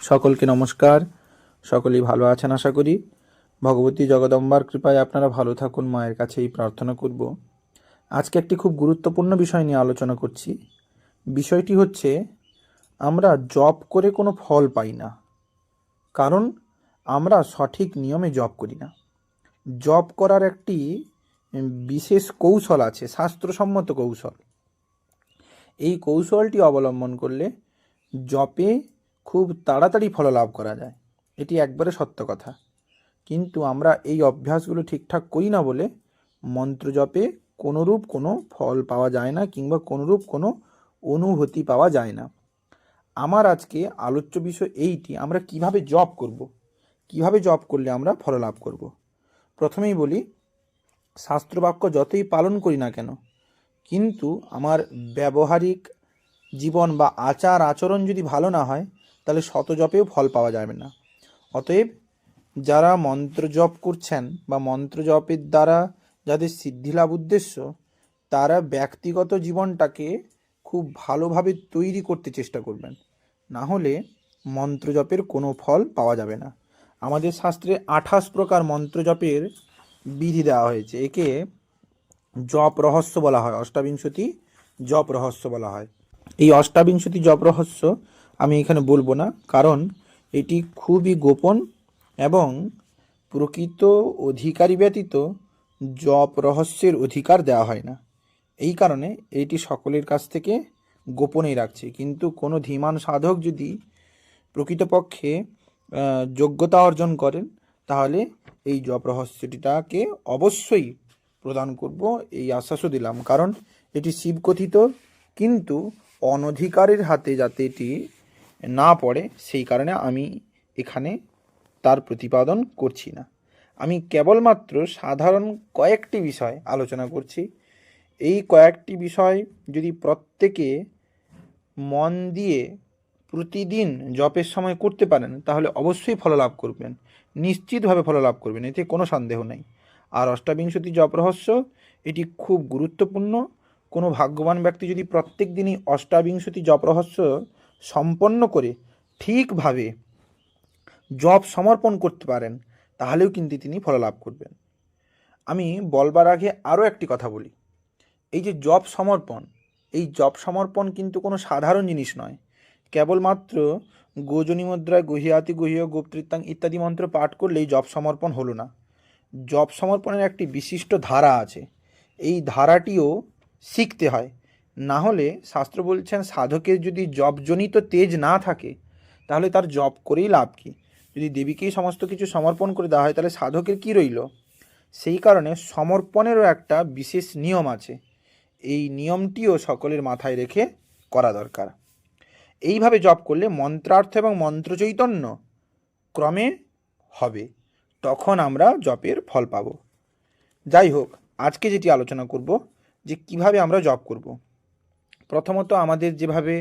সকলকে নমস্কার। সকলেই ভালো আছেন আশা করি। ভগবতী জগদম্বার কৃপায় আপনারা ভালো থাকুন, মায়ের কাছে এই প্রার্থনা করব। আজকে একটি খুব গুরুত্বপূর্ণ বিষয় নিয়ে আলোচনা করছি। বিষয়টি হচ্ছে, আমরা জব করে কোনো ফল পাই না। কারণ, আমরা সঠিক নিয়মে জব করি না। জব করার একটি বিশেষ কৌশল আছে, শাস্ত্রসম্মত কৌশল। এই কৌশলটি অবলম্বন করলে, জপে খুব তাড়াতাড়ি ফল লাভ করা যায় এটি একবারে সত্য কথা কিন্তু আমরা এই অভ্যাসগুলো ঠিকঠাক করি না বলে মন্ত্র জপে কোনোরূপ কোনো ফল পাওয়া যায় না কিংবা কোনোরূপ কোনো অনুভূতি পাওয়া যায় না আমার আজকে আলোচ্য বিষয় এইটি, আমরা কীভাবে জপ করব। কীভাবে জপ করলে আমরা ফল লাভ করব। প্রথমেই বলি, শাস্ত্রবাক্য যতই পালন করি না কেন, কিন্তু আমার ব্যবহারিক জীবন বা আচার আচরণ যদি ভালো না হয় তাহলে শত জপেও ফল পাওয়া যাবে না। অতএব যারা মন্ত্র জপ করছেন বা মন্ত্র জপের দ্বারা যাদের সিদ্ধি লাভ উদ্দেশ্য, তারা ব্যক্তিগত জীবনটাকে খুব ভালোভাবে তৈরি করতে চেষ্টা করবেন। না হলে মন্ত্র জপের কোনো ফল পাওয়া যাবে না। আমাদের শাস্ত্রে আঠাশ প্রকার মন্ত্র জপের বিধি দেওয়া হয়েছে। একে জপ রহস্য বলা হয়, অষ্টাবিংশতি জপ রহস্য বলা হয়। এই অষ্টাবিংশতি জপ রহস্য আমি এখানে বলব না, কারণ এটি খুবই গোপন এবং প্রকৃত অধিকারী ব্যতীত জপ রহস্যের অধিকার দেওয়া হয় না। এই কারণে এটি সকলের কাছ থেকে গোপনেই রাখছে। কিন্তু কোনো ধীমান সাধক যদি প্রকৃতপক্ষে যোগ্যতা অর্জন করেন, তাহলে এই জপ রহস্যটিটাকে অবশ্যই প্রদান করব এই আশ্বাসও দিলাম। কারণ এটি শিবকথিত, কিন্তু অনধিকারের হাতে যাতে এটি না পড়ে, সেই কারণে আমি এখানে তার প্রতিপাদন করছি না। আমি কেবলমাত্র সাধারণ কয়েকটি বিষয় আলোচনা করছি। এই কয়েকটি বিষয় যদি প্রত্যেকে মন দিয়ে প্রতিদিন জপের সময় করতে পারেন, তাহলে অবশ্যই ফললাভ করবেন। নিশ্চিতভাবে ফললাভ করবেন, এতে কোনো সন্দেহ নেই। আর অষ্টাবিংশতি জপ রহস্য, এটি খুব গুরুত্বপূর্ণ। কোনো ভাগ্যবান ব্যক্তি যদি প্রত্যেক দিনই অষ্টাবিংশতি জপ রহস্য সম্পন্ন করে ঠিকভাবে জপ সমর্পণ করতে পারেন, তাহলেও কিন্তু তিনি ফললাভ করবেন। আমি বলবার আগে আরও একটি কথা বলি। এই যে জপ সমর্পণ, এই জপ সমর্পণ কিন্তু কোনো সাধারণ জিনিস নয়। কেবলমাত্র গোজনী মুদ্রায় গহিয়াতি গহিয় গোপতৃত্তাং ইত্যাদি মন্ত্র পাঠ করলেই জপ সমর্পণ হলো না। জপ সমর্পণের একটি বিশিষ্ট ধারা আছে। এই ধারাটিও শিখতে হয়। না হলে শাস্ত্র বলছেন, সাধকের যদি জপজনিত তেজ না থাকে, তাহলে তার জপ করেই লাভ কী? যদি দেবীকেই সমস্ত কিছু সমর্পণ করে দেওয়া হয়, তাহলে সাধকের কী রইল? সেই কারণে সমর্পণেরও একটা বিশেষ নিয়ম আছে। এই নিয়মটিও সকলের মাথায় রেখে করা দরকার। এইভাবে জপ করলে মন্ত্রার্থ এবং মন্ত্র চৈতন্য ক্রমে হবে। তখন আমরা জপের ফল পাব। যাই হোক, আজকে যেটি আলোচনা করব, যে কীভাবে আমরা জপ করব। প্রথমত আমাদের যেভাবে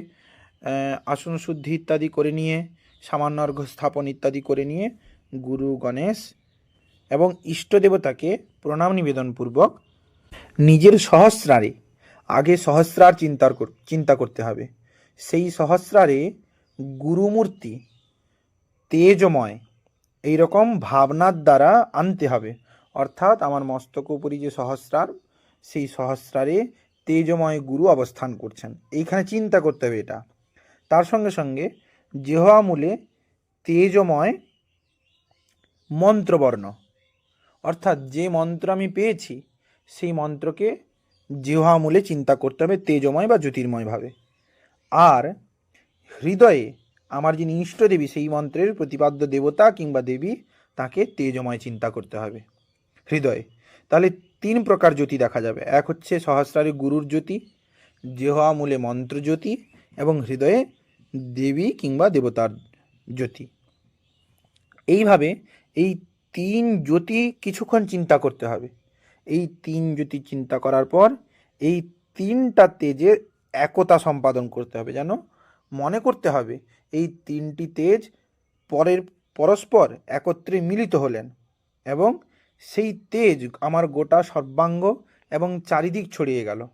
আসন শুদ্ধি ইত্যাদি করে নিয়ে, সামান্য অর্ঘ্য স্থাপন ইত্যাদি করে নিয়ে গুরু, গণেশ এবং ইষ্ট দেবতাকে প্রণাম নিবেদনপূর্বক নিজের সহস্রারে আগে সহস্রার চিন্তার চিন্তা করতে হবে। সেই সহস্রারে গুরুমূর্তি, তেজময় এই রকম ভাবনার দ্বারা আনতে হবে। অর্থাৎ আমার মস্তক উপরি যে সহস্রার, সেই সহস্রারে তেজময় গুরু অবস্থান করছেন। এইখানে চিন্তা করতে হবে এটা। তার সঙ্গে সঙ্গে জেহামূলে তেজময় মন্ত্রবর্ণ, অর্থাৎ যে মন্ত্র আমি পেয়েছি, সেই মন্ত্রকে জিহামূলে চিন্তা করতে হবে তেজময় বা জ্যোতির্ময়ভাবে। আর হৃদয়ে আমার যিনি ইষ্টদেবী, সেই মন্ত্রের প্রতিপাদ্য দেবতা কিংবা দেবী, তাকে তেজময় চিন্তা করতে হবে হৃদয়ে। তাহলে তিন প্রকার জ্যোতি দেখা যাবে। এক হচ্ছে সহস্রারে গুরুর জ্যোতি জেহা মূলে মন্ত্র জ্যোতি এবং হৃদয়ে দেবী কিংবা দেবতার জ্যোতি। এইভাবে এই তিন জ্যোতি কিছুক্ষণ চিন্তা করতে হবে। এই তিন জ্যোতি চিন্তা করার পর এই তিনটা তেজের একতা সম্পাদন করতে হবে। যেন মনে করতে হবে এই তিনটি তেজ পরের, পরস্পর একত্রে মিলিত হলেন এবং সেই তেজ আমার গোটা সর্বাঙ্গ এবং চারিদিক ছড়িয়ে গেল।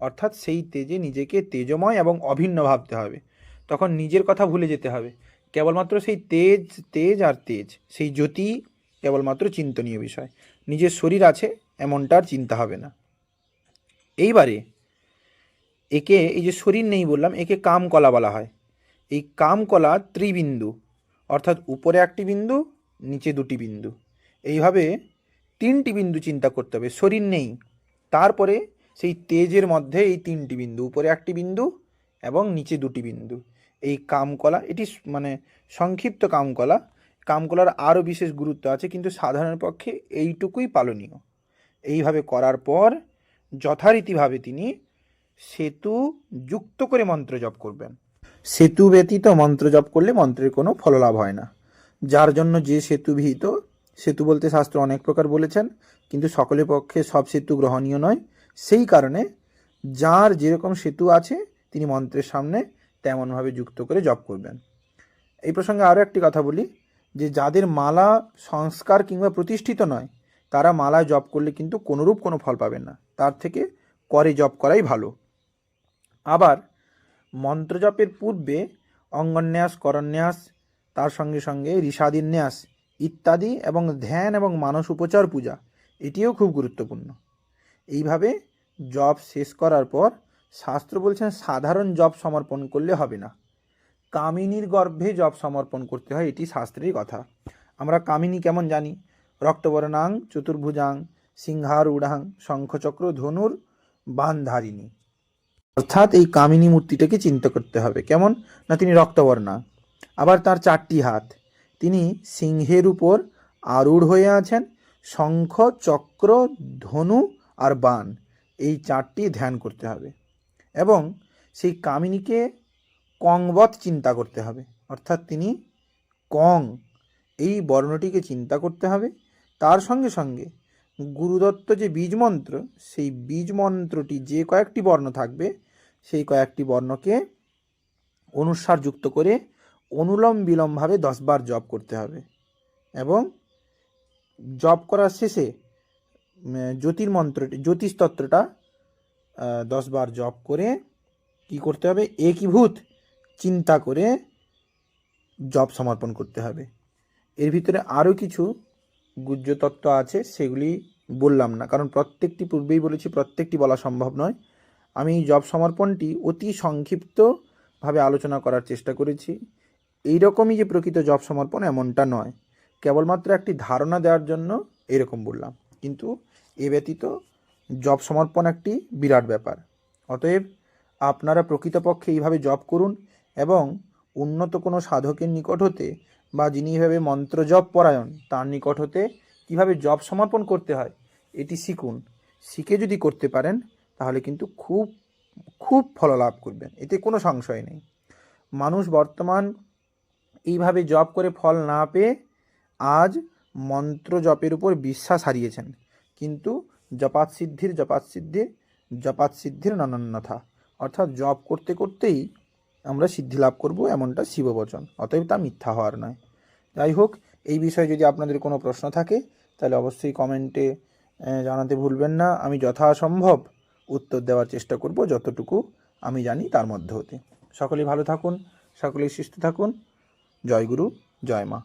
অর্থাৎ সেই তেজে নিজেকে তেজময় এবং অভিন্ন ভাবতে হবে। তখন নিজের কথা ভুলে যেতে হবে। কেবলমাত্র সেই তেজ তেজ আর তেজ, সেই জ্যোতি কেবলমাত্র চিন্তনীয় বিষয়। নিজের শরীর আছে এমনটা আর চিন্তা হবে না। এইবারে একে, এই যে শরীর নেই বললাম, একে কামকলা বলা হয়। এই কামকলা ত্রিবিন্দু, অর্থাৎ উপরে একটি বিন্দু, নিচে দুটি বিন্দু। এইভাবে তিনটি বিন্দু চিন্তা করতে হবে, শরীর নেই। তারপরে সেই তেজের মধ্যে এই তিনটি বিন্দু, উপরে একটি বিন্দু এবং নিচে দুটি বিন্দু। এই কামকলা, এটি মানে সংক্ষিপ্ত কামকলা। কামকলার আরও বিশেষ গুরুত্ব আছে, কিন্তু সাধারণ পক্ষে এইটুকুই পালনীয়। এইভাবে করার পর যথারীতিভাবে তিনি সেতু যুক্ত করে মন্ত্র জপ করবেন। সেতু ব্যতীত মন্ত্র জপ করলে মন্ত্রের কোনো ফললাভ হয় না। যার জন্য যে সেতু বিহিত সেতু বলতে শাস্ত্র অনেক প্রকার বলেছেন, কিন্তু সকলের পক্ষে সব সেতু গ্রহণীয় নয়। সেই কারণে যার যেরকম সেতু আছে, তিনি মন্ত্রের সামনে তেমনভাবে যুক্ত করে জপ করবেন। এই প্রসঙ্গে আরও একটি কথা বলি, যে যাদের মালা সংস্কার কিংবা প্রতিষ্ঠিত নয়, তারা মালা জপ করলে কিন্তু কোনোরূপ কোনো ফল পাবেন না। তার থেকে করে জপ করাই ভালো। আবার মন্ত্র জপের পূর্বে অঙ্গন্যাস, করন্যাস, তার সঙ্গে সঙ্গে ঋষাদিন্যাস ইত্যাদি এবং ধ্যান এবং মানস উপচার পূজা, এটিও খুব গুরুত্বপূর্ণ। এইভাবে জব শেষ করার পর শাস্ত্র বলছেন, সাধারণ জব সমর্পণ করলে হবে না। কামিনীর গর্ভে জব সমর্পণ করতে হয়, এটি শাস্ত্রের কথা। আমরা কামিনী কেমন জানি? রক্তবর্ণাং, চতুর্ভুজাং সিংহার উড়াং শঙ্খচক্র, ধনুর বানধারিণী অর্থাৎ এই কামিনী মূর্তিটাকে চিন্তা করতে হবে। কেমন? না তিনি রক্তবর্ণা। আবার তার চারটি হাত। তিনি সিংহের উপর আরূঢ় হয়ে আছেন। শঙ্খ, চক্র, ধনু আর বান এই চারটি ধ্যান করতে হবে এবং সেই কামিনীকে কংবৎ চিন্তা করতে হবে। অর্থাৎ তিনি কং এই বর্ণটিকে চিন্তা করতে হবে। তার সঙ্গে সঙ্গে গুরুদত্ত যে বীজ মন্ত্র সেই বীজ মন্ত্রটি যে কয়েকটি বর্ণ থাকবে, সেই কয়েকটি বর্ণকে অনুসার যুক্ত করে অনুলম বিলমভাবে দশবার জব করতে হবে। এবং জব করার শেষে জ্যোতির্মন্ত্রটি জ্যোতিষতত্ত্বটা দশবার জপ করে কি করতে হবে? একীভূত চিন্তা করে জব সমর্পণ করতে হবে। এর ভিতরে আরও কিছু গুহ্য তত্ত্ব আছে, সেগুলি বললাম না, কারণ প্রত্যেকটি পূর্বেই বলেছি, প্রত্যেকটি বলা সম্ভব নয়। আমি জব সমর্পণটি অতি সংক্ষিপ্তভাবে আলোচনা করার চেষ্টা করেছি। এই রকমই যে প্রকৃত জব সমর্পণ এমনটা নয়। কেবলমাত্র একটি ধারণা দেওয়ার জন্য এরকম বললাম। কিন্তু এ ব্যতীত জব সমর্পণ একটি বিরাট ব্যাপার। অতএব আপনারা প্রকৃতপক্ষে এইভাবে জব করুন এবং উন্নত কোনো সাধকের নিকট হতে বা যিনি এইভাবে মন্ত্র জপ পরায়ণ, তার নিকট হতে কীভাবে জব সমর্পণ করতে হয়, এটি শিখুন। শিখে যদি করতে পারেন, তাহলে কিন্তু খুব খুব ফল লাভ করবেন। এতে কোনো সংশয় নেই। মানুষ বর্তমান এইভাবে জপ করে ফল না পেয়ে আজ মন্ত্র জপের উপর বিশ্বাস হারিয়েছেন। কিন্তু জপাত সিদ্ধির জপাত সিদ্ধির জপাত সিদ্ধির নানান্যথা। অর্থাৎ জপ করতে করতেই আমরা সিদ্ধি লাভ করব এমনটা শিববচন। অতএব তা মিথ্যা হওয়ার নয়। যাই হোক, এই বিষয়ে যদি আপনাদের কোনো প্রশ্ন থাকে, তাহলে অবশ্যই কমেন্টে জানাতে ভুলবেন না। আমি যথাসম্ভব উত্তর দেওয়ার চেষ্টা করব যতটুকু আমি জানি তার মধ্যে হতে। সকলেই ভালো থাকুন, সকলেই সুস্থ থাকুন। জয় গুরু জয় মা।